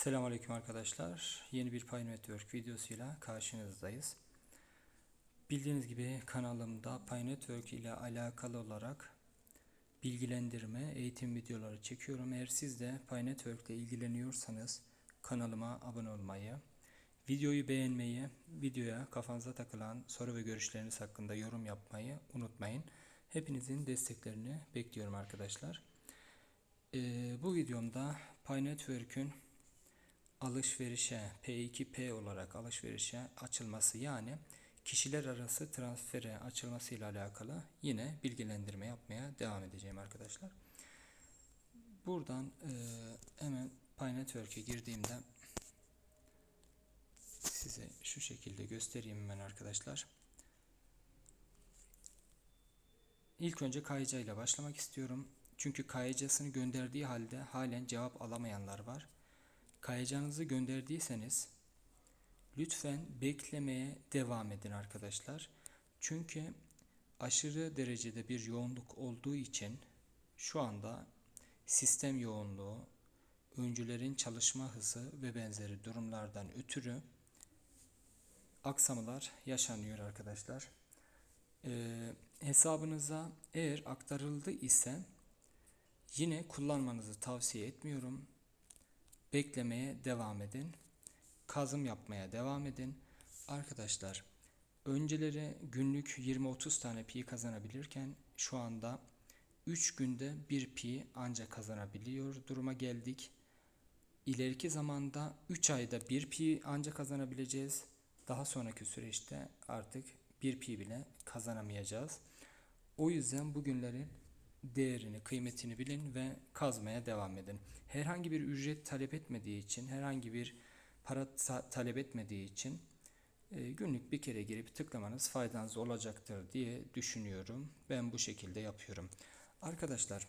Selamünaleyküm arkadaşlar. Yeni bir Pay Network videosuyla karşınızdayız. Bildiğiniz gibi kanalımda Pay Network ile alakalı olarak bilgilendirme, eğitim videoları çekiyorum. Eğer siz de Pay Network ile ilgileniyorsanız kanalıma abone olmayı, videoyu beğenmeyi, videoya kafanıza takılan soru ve görüşleriniz hakkında yorum yapmayı unutmayın. Hepinizin desteklerini bekliyorum arkadaşlar. Ee, bu videomda Pay Network'ün alışverişe P2P olarak alışverişe açılması yani kişiler arası transfere açılması ile alakalı yine bilgilendirme yapmaya devam edeceğim arkadaşlar. Buradan e, hemen Pay Network'e girdiğimde size şu şekilde göstereyim hemen arkadaşlar. İlk önce KYC ile başlamak istiyorum. Çünkü KYC'sini gönderdiği halde halen cevap alamayanlar var. Kayacağınızı gönderdiyseniz lütfen beklemeye devam edin arkadaşlar. Çünkü aşırı derecede bir yoğunluk olduğu için şu anda sistem yoğunluğu, öncülerin çalışma hızı ve benzeri durumlardan ötürü aksamalar yaşanıyor arkadaşlar. Ee, hesabınıza eğer aktarıldı ise yine kullanmanızı tavsiye etmiyorum beklemeye devam edin. Kazım yapmaya devam edin. Arkadaşlar önceleri günlük 20-30 tane pi kazanabilirken şu anda 3 günde 1 pi ancak kazanabiliyor duruma geldik. İleriki zamanda 3 ayda 1 pi ancak kazanabileceğiz. Daha sonraki süreçte artık 1 pi bile kazanamayacağız. O yüzden bugünlerin değerini, kıymetini bilin ve kazmaya devam edin. Herhangi bir ücret talep etmediği için, herhangi bir para talep etmediği için e, günlük bir kere girip tıklamanız faydanız olacaktır diye düşünüyorum. Ben bu şekilde yapıyorum. Arkadaşlar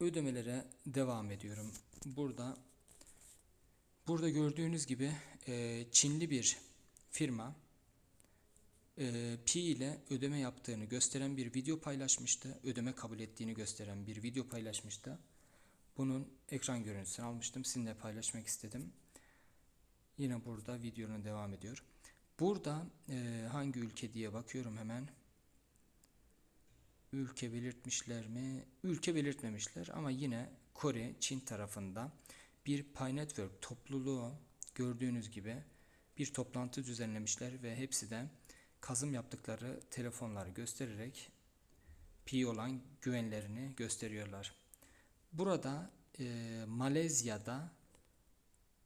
ödemelere devam ediyorum. Burada burada gördüğünüz gibi e, Çinli bir firma e, Pi ile ödeme yaptığını gösteren bir video paylaşmıştı. Ödeme kabul ettiğini gösteren bir video paylaşmıştı. Bunun ekran görüntüsünü almıştım. Sizinle paylaşmak istedim. Yine burada videonun devam ediyor. Burada e, hangi ülke diye bakıyorum hemen. Ülke belirtmişler mi? Ülke belirtmemişler ama yine Kore, Çin tarafında bir Pi Network topluluğu gördüğünüz gibi bir toplantı düzenlemişler ve hepsi de kazım yaptıkları telefonları göstererek pi olan güvenlerini gösteriyorlar. Burada e, Malezya'da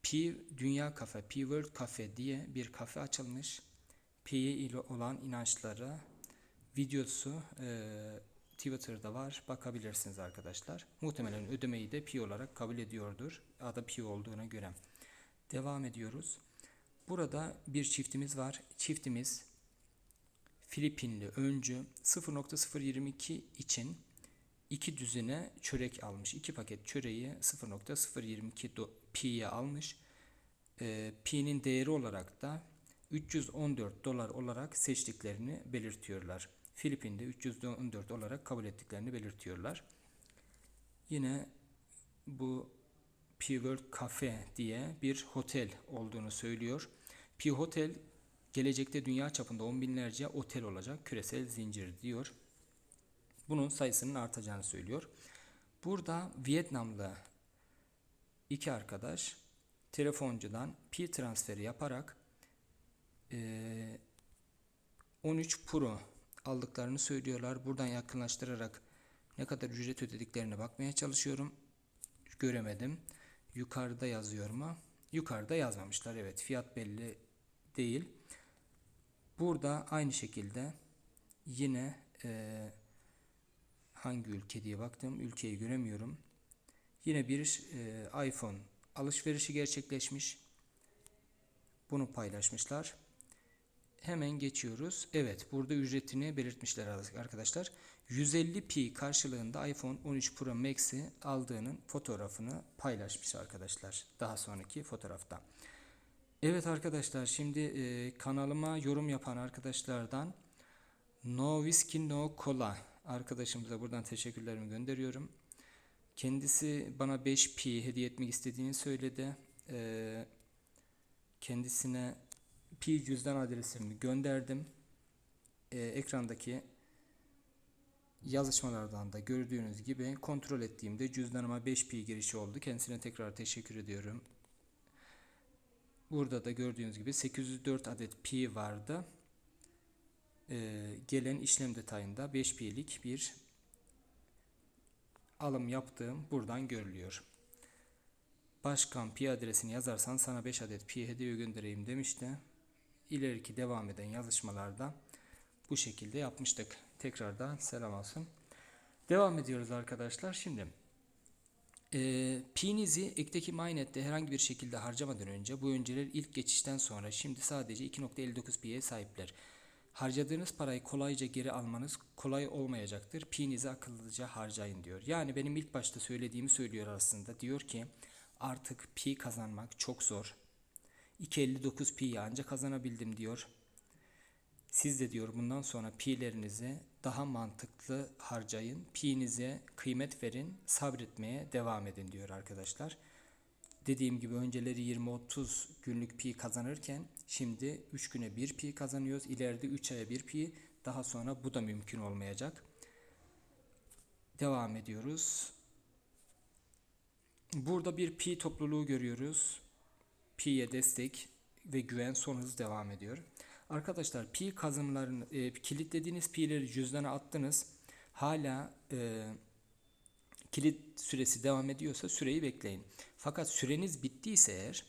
Pi Dünya Kafe, Pi World Cafe diye bir kafe açılmış. Pi ile olan inançları videosu e, Twitter'da var. Bakabilirsiniz arkadaşlar. Muhtemelen ödemeyi de Pi olarak kabul ediyordur. Adı Pi olduğuna göre. Devam ediyoruz. Burada bir çiftimiz var. Çiftimiz Filipinli öncü 0.022 için iki düzine çörek almış. İki paket çöreği 0.022 pi'ye almış. E, pi'nin değeri olarak da 314 dolar olarak seçtiklerini belirtiyorlar. Filipin'de 314 olarak kabul ettiklerini belirtiyorlar. Yine bu P World Cafe diye bir otel olduğunu söylüyor. P Hotel Gelecekte dünya çapında on binlerce otel olacak küresel zincir diyor. Bunun sayısının artacağını söylüyor. Burada Vietnamlı iki arkadaş telefoncudan pi transferi yaparak 13 Pro aldıklarını söylüyorlar. Buradan yakınlaştırarak ne kadar ücret ödediklerine bakmaya çalışıyorum. Göremedim. Yukarıda yazıyor mu? Yukarıda yazmamışlar. Evet fiyat belli değil. Burada aynı şekilde yine e, hangi ülke diye baktım ülkeyi göremiyorum. Yine bir e, iPhone alışverişi gerçekleşmiş. Bunu paylaşmışlar. Hemen geçiyoruz. Evet burada ücretini belirtmişler arkadaşlar. 150 pi karşılığında iPhone 13 Pro Max'i aldığının fotoğrafını paylaşmış arkadaşlar. Daha sonraki fotoğrafta. Evet arkadaşlar şimdi e, kanalıma yorum yapan arkadaşlardan No Whiskey No Cola arkadaşımıza buradan teşekkürlerimi gönderiyorum. Kendisi bana 5 pi hediye etmek istediğini söyledi. Ee, kendisine pi cüzdan adresimi gönderdim. Ee, ekrandaki yazışmalardan da gördüğünüz gibi kontrol ettiğimde cüzdanıma 5 pi girişi oldu. Kendisine tekrar teşekkür ediyorum. Burada da gördüğünüz gibi 804 adet pi vardı. Ee, gelen işlem detayında 5 pi'lik bir alım yaptığım buradan görülüyor. Başkan pi adresini yazarsan sana 5 adet pi hediye göndereyim demişti. İleriki devam eden yazışmalarda bu şekilde yapmıştık. Tekrardan selam olsun. Devam ediyoruz arkadaşlar. Şimdi e, pi'nizi ekteki mainnet'te herhangi bir şekilde harcamadan önce bu önceler ilk geçişten sonra şimdi sadece 2.59 pi'ye sahipler. Harcadığınız parayı kolayca geri almanız kolay olmayacaktır. Pi'nizi akıllıca harcayın diyor. Yani benim ilk başta söylediğimi söylüyor aslında. Diyor ki artık pi kazanmak çok zor. 2.59 pi'yi ancak kazanabildim diyor. Siz de diyor bundan sonra pi'lerinizi daha mantıklı harcayın. Pi'nize kıymet verin, sabretmeye devam edin diyor arkadaşlar. Dediğim gibi önceleri 20-30 günlük pi kazanırken şimdi 3 güne 1 pi kazanıyoruz. İleride 3 aya 1 pi. Daha sonra bu da mümkün olmayacak. Devam ediyoruz. Burada bir pi topluluğu görüyoruz. Pi'ye destek ve güven son hız devam ediyor. Arkadaşlar pi kazanımlarını e, kilitlediğiniz pi'leri cüzdana attınız. Hala e, kilit süresi devam ediyorsa süreyi bekleyin. Fakat süreniz bittiyse eğer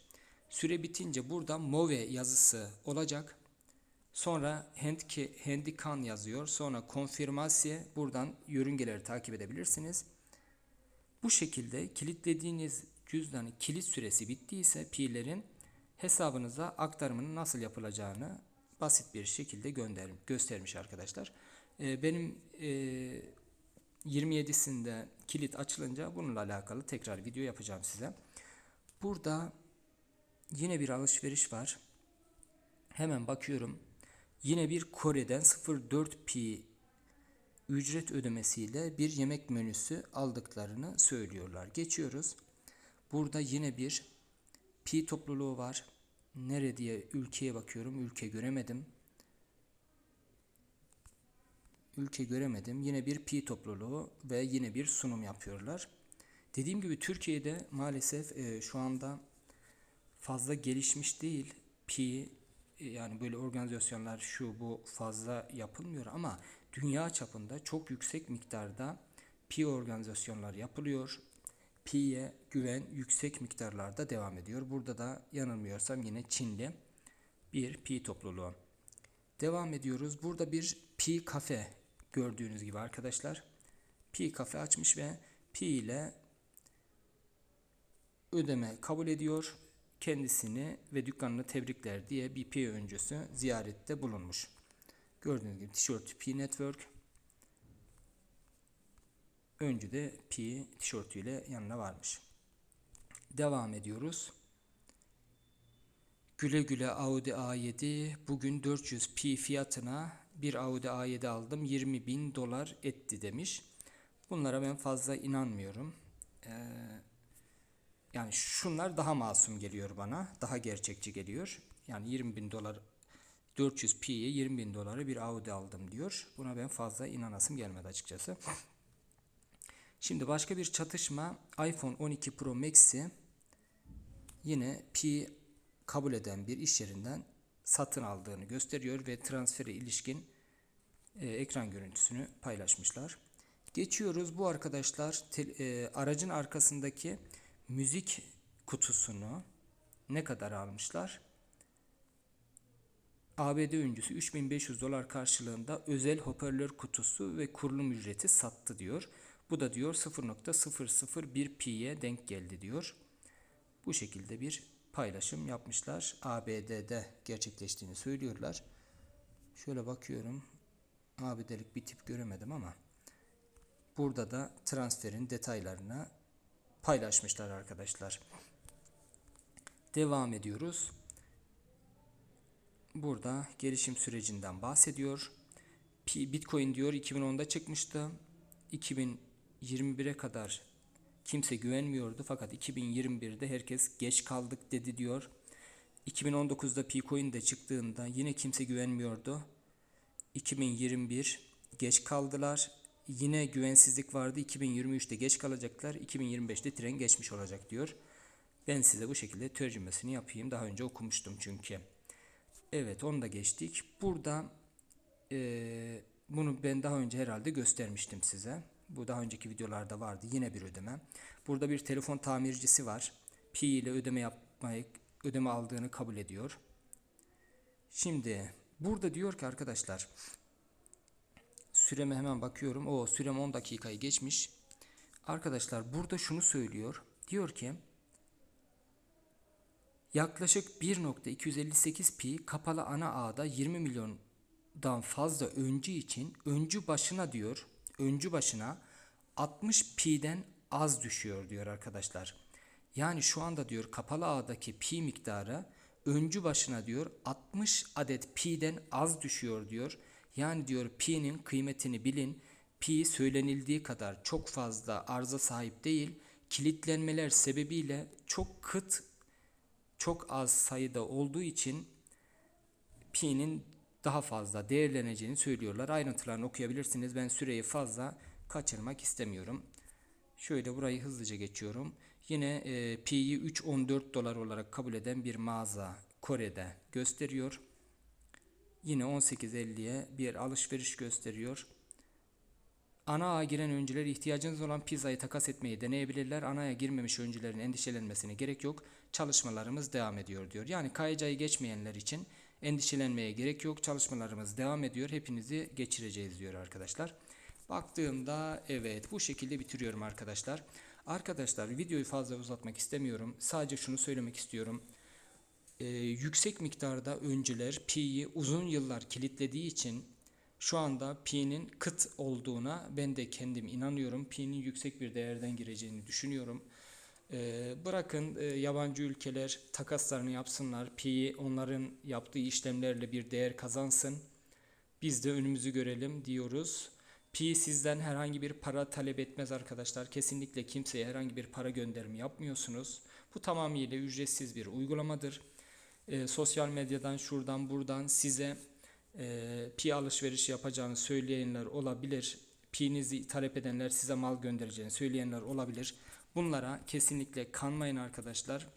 süre bitince burada move yazısı olacak. Sonra handki, handikan yazıyor. Sonra konfirmasiye buradan yörüngeleri takip edebilirsiniz. Bu şekilde kilitlediğiniz cüzdanın kilit süresi bittiyse pi'lerin hesabınıza aktarımının nasıl yapılacağını basit bir şekilde gönder göstermiş arkadaşlar. Ee, benim e, 27'sinde kilit açılınca bununla alakalı tekrar video yapacağım size. Burada yine bir alışveriş var. Hemen bakıyorum. Yine bir Kore'den 0.4 pi ücret ödemesiyle bir yemek menüsü aldıklarını söylüyorlar. Geçiyoruz. Burada yine bir pi topluluğu var. Nere diye ülkeye bakıyorum. Ülke göremedim. Ülke göremedim. Yine bir pi topluluğu ve yine bir sunum yapıyorlar. Dediğim gibi Türkiye'de maalesef e, şu anda fazla gelişmiş değil. Pi e, yani böyle organizasyonlar şu bu fazla yapılmıyor ama dünya çapında çok yüksek miktarda pi organizasyonlar yapılıyor. Pi'ye güven yüksek miktarlarda devam ediyor. Burada da yanılmıyorsam yine Çinli bir pi topluluğu. Devam ediyoruz. Burada bir pi kafe gördüğünüz gibi arkadaşlar. Pi kafe açmış ve pi ile ödeme kabul ediyor. Kendisini ve dükkanını tebrikler diye bir pi öncüsü ziyarette bulunmuş. Gördüğünüz gibi tişört Pi Network. Öncü de Pi tişörtüyle yanına varmış. Devam ediyoruz. Güle güle Audi A7 bugün 400 pi fiyatına bir Audi A7 aldım 20 bin dolar etti demiş. Bunlara ben fazla inanmıyorum. Ee, yani şunlar daha masum geliyor bana. Daha gerçekçi geliyor. Yani 20 bin dolar 400 pi'ye 20 bin dolara bir Audi aldım diyor. Buna ben fazla inanasım gelmedi açıkçası. Şimdi başka bir çatışma iPhone 12 Pro Max'i yine pi kabul eden bir iş yerinden satın aldığını gösteriyor ve transfere ilişkin e, ekran görüntüsünü paylaşmışlar. Geçiyoruz bu arkadaşlar te, e, aracın arkasındaki müzik kutusunu ne kadar almışlar? ABD öncüsü 3500 dolar karşılığında özel hoparlör kutusu ve kurulum ücreti sattı diyor. Bu da diyor 0.001 pi'ye denk geldi diyor. Bu şekilde bir paylaşım yapmışlar. ABD'de gerçekleştiğini söylüyorlar. Şöyle bakıyorum. ABD'lik bir tip göremedim ama burada da transferin detaylarını paylaşmışlar arkadaşlar. Devam ediyoruz. Burada gelişim sürecinden bahsediyor. Bitcoin diyor 2010'da çıkmıştı. 2021'e kadar Kimse güvenmiyordu fakat 2021'de herkes geç kaldık dedi diyor. 2019'da Picoin de çıktığında yine kimse güvenmiyordu. 2021 geç kaldılar. Yine güvensizlik vardı. 2023'te geç kalacaklar. 2025'te tren geçmiş olacak diyor. Ben size bu şekilde tercümesini yapayım. Daha önce okumuştum çünkü. Evet onu da geçtik. Burada eee, bunu ben daha önce herhalde göstermiştim size. Bu daha önceki videolarda vardı. Yine bir ödeme. Burada bir telefon tamircisi var. Pi ile ödeme yapmayı ödeme aldığını kabul ediyor. Şimdi burada diyor ki arkadaşlar süreme hemen bakıyorum. O sürem 10 dakikayı geçmiş. Arkadaşlar burada şunu söylüyor. Diyor ki yaklaşık 1.258 pi kapalı ana ağda 20 milyondan fazla öncü için öncü başına diyor. Öncü başına 60 pi'den az düşüyor diyor arkadaşlar. Yani şu anda diyor kapalı ağdaki pi miktarı öncü başına diyor 60 adet pi'den az düşüyor diyor. Yani diyor pi'nin kıymetini bilin. Pi söylenildiği kadar çok fazla arıza sahip değil. Kilitlenmeler sebebiyle çok kıt çok az sayıda olduğu için pi'nin daha fazla değerleneceğini söylüyorlar. Ayrıntılarını okuyabilirsiniz. Ben süreyi fazla kaçırmak istemiyorum. Şöyle burayı hızlıca geçiyorum. Yine e, pi'yi 3.14 dolar olarak kabul eden bir mağaza Kore'de gösteriyor. Yine 18.50'ye bir alışveriş gösteriyor. Ana ağa giren öncüler ihtiyacınız olan pizzayı takas etmeyi deneyebilirler. Ana ağa girmemiş öncülerin endişelenmesine gerek yok. Çalışmalarımız devam ediyor diyor. Yani KYC'yi geçmeyenler için endişelenmeye gerek yok. Çalışmalarımız devam ediyor. Hepinizi geçireceğiz diyor arkadaşlar. Baktığımda evet bu şekilde bitiriyorum arkadaşlar. Arkadaşlar videoyu fazla uzatmak istemiyorum. Sadece şunu söylemek istiyorum. Ee, yüksek miktarda öncüler pi'yi uzun yıllar kilitlediği için şu anda pi'nin kıt olduğuna ben de kendim inanıyorum. Pi'nin yüksek bir değerden gireceğini düşünüyorum. Ee, bırakın e, yabancı ülkeler takaslarını yapsınlar. Pi onların yaptığı işlemlerle bir değer kazansın. Biz de önümüzü görelim diyoruz. Pi sizden herhangi bir para talep etmez arkadaşlar. Kesinlikle kimseye herhangi bir para gönderimi yapmıyorsunuz. Bu tamamıyla ücretsiz bir uygulamadır. Ee, sosyal medyadan şuradan buradan size e, pi alışveriş yapacağını söyleyenler olabilir. Pi'nizi talep edenler size mal göndereceğini söyleyenler olabilir. Bunlara kesinlikle kanmayın arkadaşlar.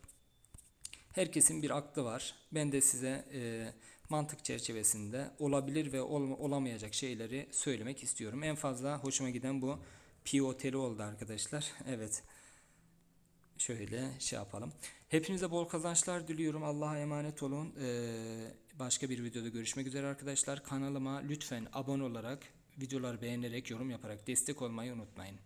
Herkesin bir aklı var. Ben de size e, mantık çerçevesinde olabilir ve ol- olamayacak şeyleri söylemek istiyorum. En fazla hoşuma giden bu pi oteli oldu arkadaşlar. Evet. Şöyle şey yapalım. Hepinize bol kazançlar diliyorum. Allah'a emanet olun. Ee, başka bir videoda görüşmek üzere arkadaşlar. Kanalıma lütfen abone olarak, videoları beğenerek, yorum yaparak destek olmayı unutmayın.